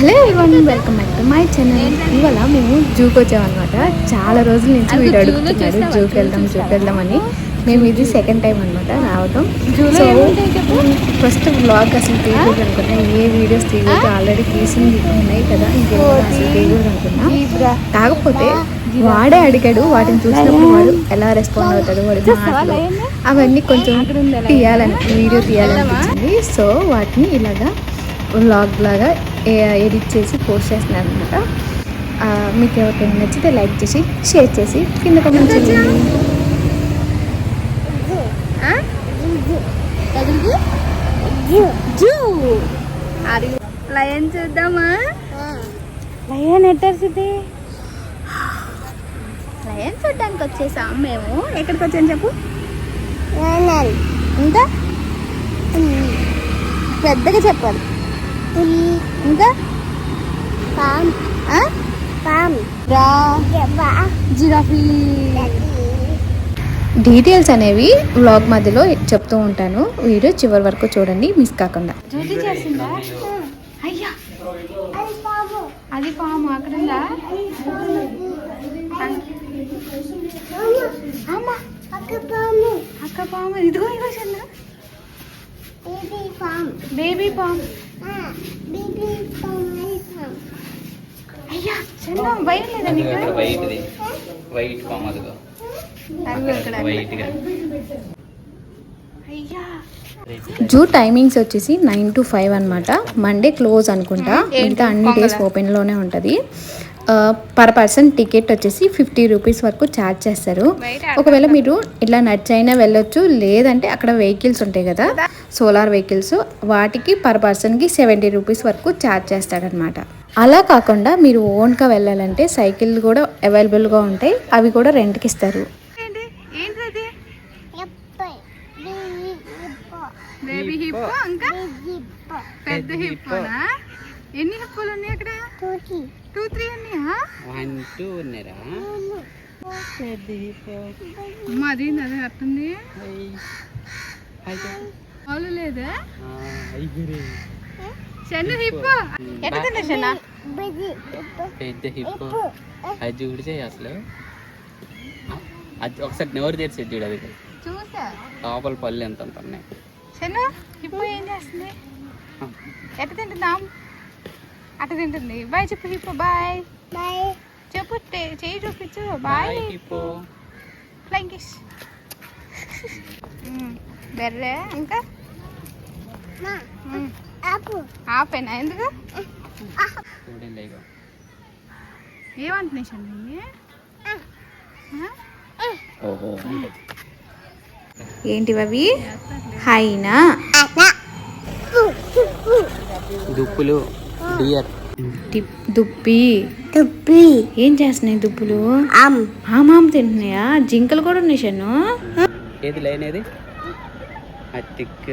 Hello ఎవరి welcome back to my channel ఇవాళ మేము జూకి వచ్చామన్నమాట. చాలా రోజుల నుంచి వీడు అడుగుతున్నాడు జూకి వెళ్దాం జూకి వెళ్దాం అని. మేము ఇది సెకండ్ టైం అనమాట రావటం. సో ఫస్ట్ బ్లాగ్ అసలు తీయకూడదు అనుకున్నా. ఏ వీడియోస్ తీయకూడదు ఆల్రెడీ తీసింది ఉన్నాయి కదా ఇంకేమో అసలు తీయకూడదు అనుకున్నా. కాకపోతే వాడే అడిగాడు వాటిని చూసినప్పుడు వాడు ఎలా రెస్పాండ్ అవుతాడు వాడి మాటలు అవన్నీ కొంచెం తీయాలని వీడియో తీయాలనిపించింది. సో వాటిని ఇలాగా వ్లాగ్ లాగా ఎడిట్ చేసి పోస్ట్ చేస్తున్నాను అనమాట మీకు ఎవరికైనా నచ్చితే లైక్ చేసి షేర్ చేసి కింద కమెంట్ చేయండి. లయన్ చూద్దామా? లయన్ ఎట్టర్సింది లయన్ చూడ్డానికి వచ్చేసాం మేము. ఎక్కడికి వచ్చాం చెప్పు? ఇంకా? పెద్దగా చెప్పాలి. ఇంకా ఆ? రా. జిరాఫీ. డీటెయిల్స్ అనేవి వ్లాగ్ మధ్యలో చెప్తూ ఉంటాను. వీడియో చివరి వరకు చూడండి మిస్ కాకుండా. అయ్యా. అది పాము అక్కడ అక్క పాము. ఇదిగో ఇదిగో చిన్న బేబీ పాము. అయ్యా చిన్న భయం లేదా నీకు? వైట్ది. వైట్ అయ్యా. జూ టైమింగ్స్ వచ్చేసి నైన్ టు ఫైవ్ అనమాట మండే క్లోజ్ అనుకుంటా. మిగతా అన్ని డేస్ ఓపెన్లోనే ఉంటుంది. పర్ పర్సన్ టికెట్ వచ్చేసి ఫిఫ్టీ రూపీస్ వరకు ఛార్జ్ చేస్తారు. ఒకవేళ మీరు ఇట్లా నడిచైనా వెళ్ళొచ్చు లేదంటే అక్కడ వెహికల్స్ ఉంటాయి కదా సోలార్ వెహికల్స్ వాటికి పర్ పర్సన్కి సెవెంటీ రూపీస్ వరకు ఛార్జ్ చేస్తారనమాట అలా కాకుండా మీరు ఓన్గా వెళ్ళాలంటే సైకిల్ కూడా అవైలబుల్గా ఉంటాయి అవి కూడా రెంట్కి ఇస్తారు. ఏంటి? బేబీ హిప్పో ఇంకా పెద్ద హిప్పోనా ఎన్ని హిప్పోలు ఉన్నాయి అక్కడ? టూ త్రీ ఉన్నాయా వన్ టూ ఉన్నారా? అమ్మ అది అదే అట్టుంది వాళ్ళు లేదా? చెన్ను హిప్పో తింటా చెన్న పెద్ద హిప్ అది చూడు చేయి అసలు. అది ఒకసారి నోరు తెరిచి చూడు అది. చూసా? లోపల పళ్ళు ఎంత ఉన్నాయి చెన్ను హిప్పో ఏం చేస్తుంది? ఎట్లా తింటుందాం అట్లా తింటుంది. బాయ్ చెప్పు హిప్పో బాయ్ చెప్పు టే- చేయి చూపించు. బాయ్ హిప్పో ఫ్లైంగ్ కిస్ బెర్రే ఇంకా? మ్మ్. ఆపేనా? ఎందుకు? చూడండి ఇగో. ఏమంటున్నాయి షన్ను? ఓహో. ఏంటివి అవి? హైనా? దుప్పులు. డియర్ దుప్పి దుప్పి ఏం చేస్తున్నాయి దుప్పులు ఆమాం తింటున్నాయా జింకలు కూడా ఉన్నాయి షన్ను ఏది లేనేది అతిక్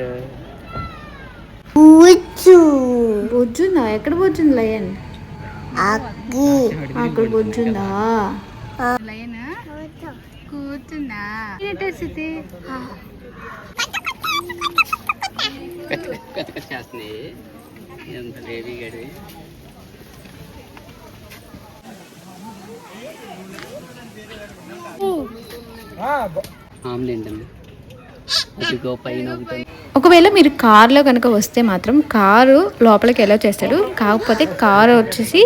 బొజ్జుందా ఎక్కడ బొజ్జుంది లయన్ అక్కడ బొజ్జుందా లయన్ కూర్చుందా చేస్తున్నాయి ఎంత బేబీ గడి పైన ఒకటి ఒకవేళ మీరు కార్లో కనుక వస్తే మాత్రం కారు లోపలికి ఎలా చేస్తాడు. కాకపోతే కారు వచ్చేసి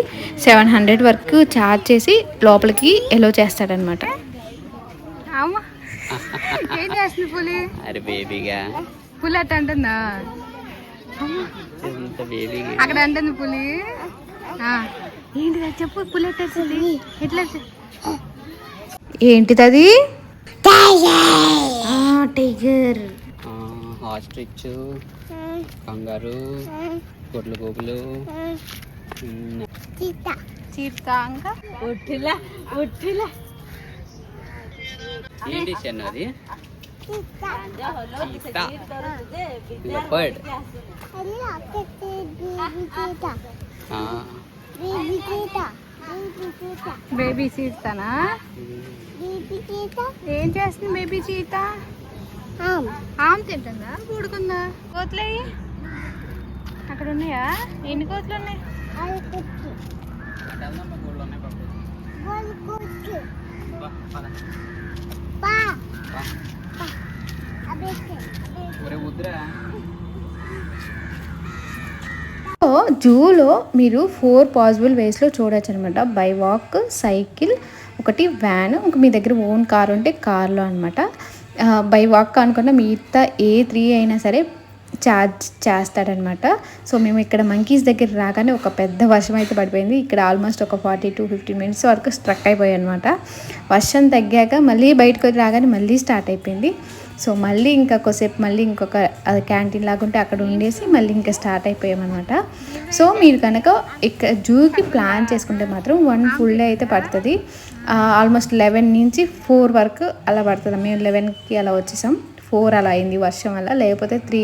సెవెన్ హండ్రెడ్ వరకు ఛార్జ్ చేసి లోపలికి ఎలో చేస్తాడనమాట అరే బేబీగా పులి అట్ట అంటుందా? అక్కడ అంటుంది పులి. ఏంటిది అది చెప్పు పులి ఎట్టేసింది ఎట్లా ఏంటిది అది టైగర్. ఆస్ట్రిచ్ కంగారు గొడ్ల గోపులు చీతా. ఇంకా? ఒట్టిలా ఒట్టిలా. ఏంటి అది బేబీ చీతానా ఏం చేస్తుంది బేబీ చీత ఆమ్ తింటుందా? కూడుకుందా కోతులయ్యి అక్కడ ఉన్నాయా ఎన్ని కోతులు ఉన్నాయి? జూలో మీరు ఫోర్ పాసిబుల్ వేస్లో చూడొచ్చు అనమాట బై వాక్ సైకిల్ ఒకటి వ్యాన్ ఇంక మీ దగ్గర ఓన్ కార్ ఉంటే కార్లో అనమాట. బై వాక్ అనుకున్న మిగతా ఏ త్రీ అయినా సరే ఛార్జ్ చేస్తాడనమాట. సో మేము ఇక్కడ మంకీస్ దగ్గర రాగానే ఒక పెద్ద వర్షం అయితే పడిపోయింది. ఇక్కడ ఆల్మోస్ట్ ఒక ఫార్టీ టు ఫిఫ్టీ మినిట్స్ వరకు స్ట్రక్ అయిపోయాయి అనమాట వర్షం తగ్గాక మళ్ళీ బయటకు వచ్చి రాగానే మళ్ళీ స్టార్ట్ అయిపోయింది. సో మళ్ళీ ఇంకా కొద్దిసేపు మళ్ళీ ఇంకొక అది క్యాంటీన్ లాగా ఉంటే అక్కడ ఉండేసి మళ్ళీ ఇంకా స్టార్ట్ అయిపోయామన్నమాట సో మీరు కనుక ఇక్కడ జూకి ప్లాన్ చేసుకుంటే మాత్రం వన్ ఫుల్ డే అయితే పడుతుంది. ఆల్మోస్ట్ లెవెన్ నుంచి ఫోర్ వరకు అలా పడుతుంది. మేము లెవెన్కి అలా వచ్చేసాం. ఫోర్ అలా అయింది వర్షం వల్ల. లేకపోతే త్రీ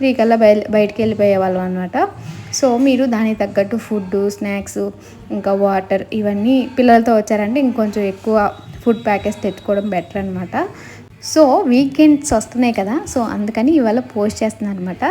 త్రీ కల్లా బయ బయటికి వెళ్ళిపోయే వాళ్ళం అనమాట సో మీరు దానికి తగ్గట్టు ఫుడ్ స్నాక్స్ ఇంకా వాటర్ ఇవన్నీ పిల్లలతో వచ్చారంటే ఇంకొంచెం ఎక్కువ ఫుడ్ ప్యాకేజ్ తెచ్చుకోవడం బెటర్ అనమాట సో వీకెండ్స్ వస్తున్నాయి కదా సో అందుకని ఇవాళ పోస్ట్ చేస్తున్నాను అనమాట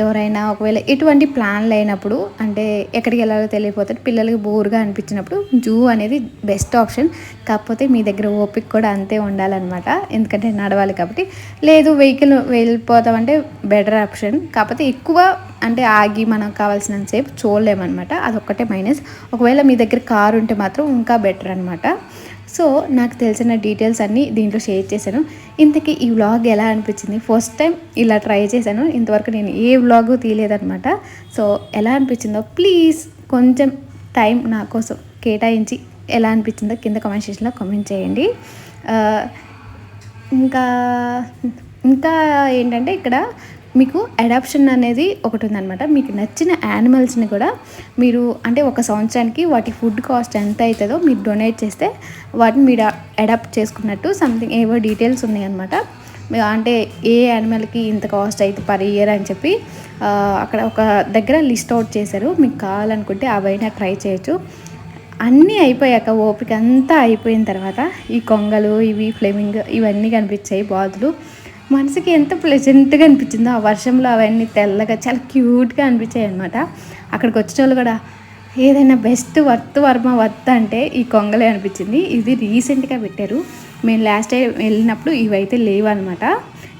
ఎవరైనా ఒకవేళ ఎటువంటి ప్లాన్లు అయినప్పుడు అంటే ఎక్కడికి వెళ్ళాలో తెలియకపోతే పిల్లలకి బోర్గా అనిపించినప్పుడు జూ అనేది బెస్ట్ ఆప్షన్. కాకపోతే మీ దగ్గర ఓపిక కూడా అంతే ఉండాలన్నమాట. ఎందుకంటే నడవాలి కాబట్టి. లేదు వెహికల్ వెళ్ళిపోతామంటే బెటర్ ఆప్షన్. కాకపోతే ఎక్కువ అంటే ఆగి మనం కావాల్సినంత సేపు చూడలేమన్నమాట. అదొక్కటే మైనస్. ఒకవేళ మీ దగ్గర కారు ఉంటే మాత్రం ఇంకా బెటర్ అనమాట సో నాకు తెలిసిన డీటెయిల్స్ అన్నీ దీంట్లో షేర్ చేశాను. ఇంతకీ ఈ వ్లాగ్ ఎలా అనిపించింది? ఫస్ట్ టైం ఇలా ట్రై చేశాను. ఇంతవరకు నేను ఏ వ్లాగ్ తీయలేదనమాట సో ఎలా అనిపించిందో ప్లీజ్ కొంచెం టైం నా కోసం కేటాయించి ఎలా అనిపించిందో కింద కమెంట్ సెక్షన్లో కమెంట్ చేయండి. ఇంకా ఇంకా ఏంటంటే ఇక్కడ మీకు అడాప్షన్ అనేది ఒకటి ఉందన్నమాట. మీకు నచ్చిన యానిమల్స్ని కూడా మీరు అంటే ఒక సంవత్సరానికి వాటి ఫుడ్ కాస్ట్ ఎంత అవుతుందో మీరు డొనేట్ చేస్తే వాటిని మీరు అడాప్ట్ చేసుకున్నట్టు సంథింగ్ ఏవో డీటెయిల్స్ ఉన్నాయన్నమాట. అంటే ఏ యానిమల్కి ఇంత కాస్ట్ అయితే పర్ ఇయర్ అని చెప్పి అక్కడ ఒక దగ్గర లిస్ట్ అవుట్ చేశారు. మీకు కావాలనుకుంటే అవైనా ట్రై చేయొచ్చు. అన్నీ అయిపోయాక ఓపిక అంతా అయిపోయిన తర్వాత ఈ కొంగలు ఇవి ఫ్లెమింగ్ ఇవన్నీ కనిపించాయి బాతులు. మనసుకి ఎంత ప్లెజెంట్గా అనిపించిందో ఆ వర్షంలో అవన్నీ తెల్లగా చాలా క్యూట్గా అనిపించాయి అనమాట అక్కడికి వచ్చిన వాళ్ళు కూడా ఏదైనా బెస్ట్ వర్త్ వర్మ వర్త్ అంటే ఈ కొంగలే అనిపించింది. ఇది రీసెంట్గా పెట్టారు. మేము లాస్ట్ టైం వెళ్ళినప్పుడు ఇవైతే లేవు అనమాట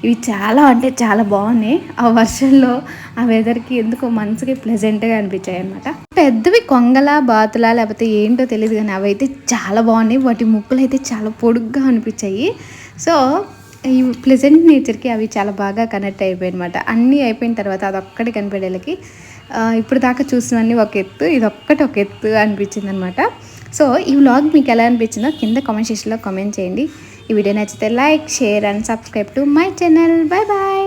ఇవి చాలా అంటే చాలా బాగున్నాయి. ఆ వర్షంలో ఆ వెదర్కి ఎందుకో మనసుకి ప్లెజెంట్గా అనిపించాయి అనమాట పెద్దవి కొంగల బాతులా లేకపోతే ఏంటో తెలియదు కానీ అవైతే చాలా బాగున్నాయి. వాటి ముక్కులు అయితే చాలా పొడుగ్గా అనిపించాయి. సో ఈ ప్లెజెంట్ నేచర్కి అవి చాలా బాగా కనెక్ట్ అయిపోయాయి అనమాట అన్నీ అయిపోయిన తర్వాత అదొక్కటి ఒక్కటి ఆ, ఇప్పుడు దాకా చూసినవన్నీ ఒక ఎత్తు ఇది ఒక్కటి ఒక ఎత్తు అనిపించింది అనమాట సో ఈ వ్లాగ్ మీకు ఎలా అనిపించిందో కింద కామెంట్ సెక్షన్లో కామెంట్ చేయండి. ఈ వీడియో నచ్చితే like share and subscribe to my channel. Bye bye!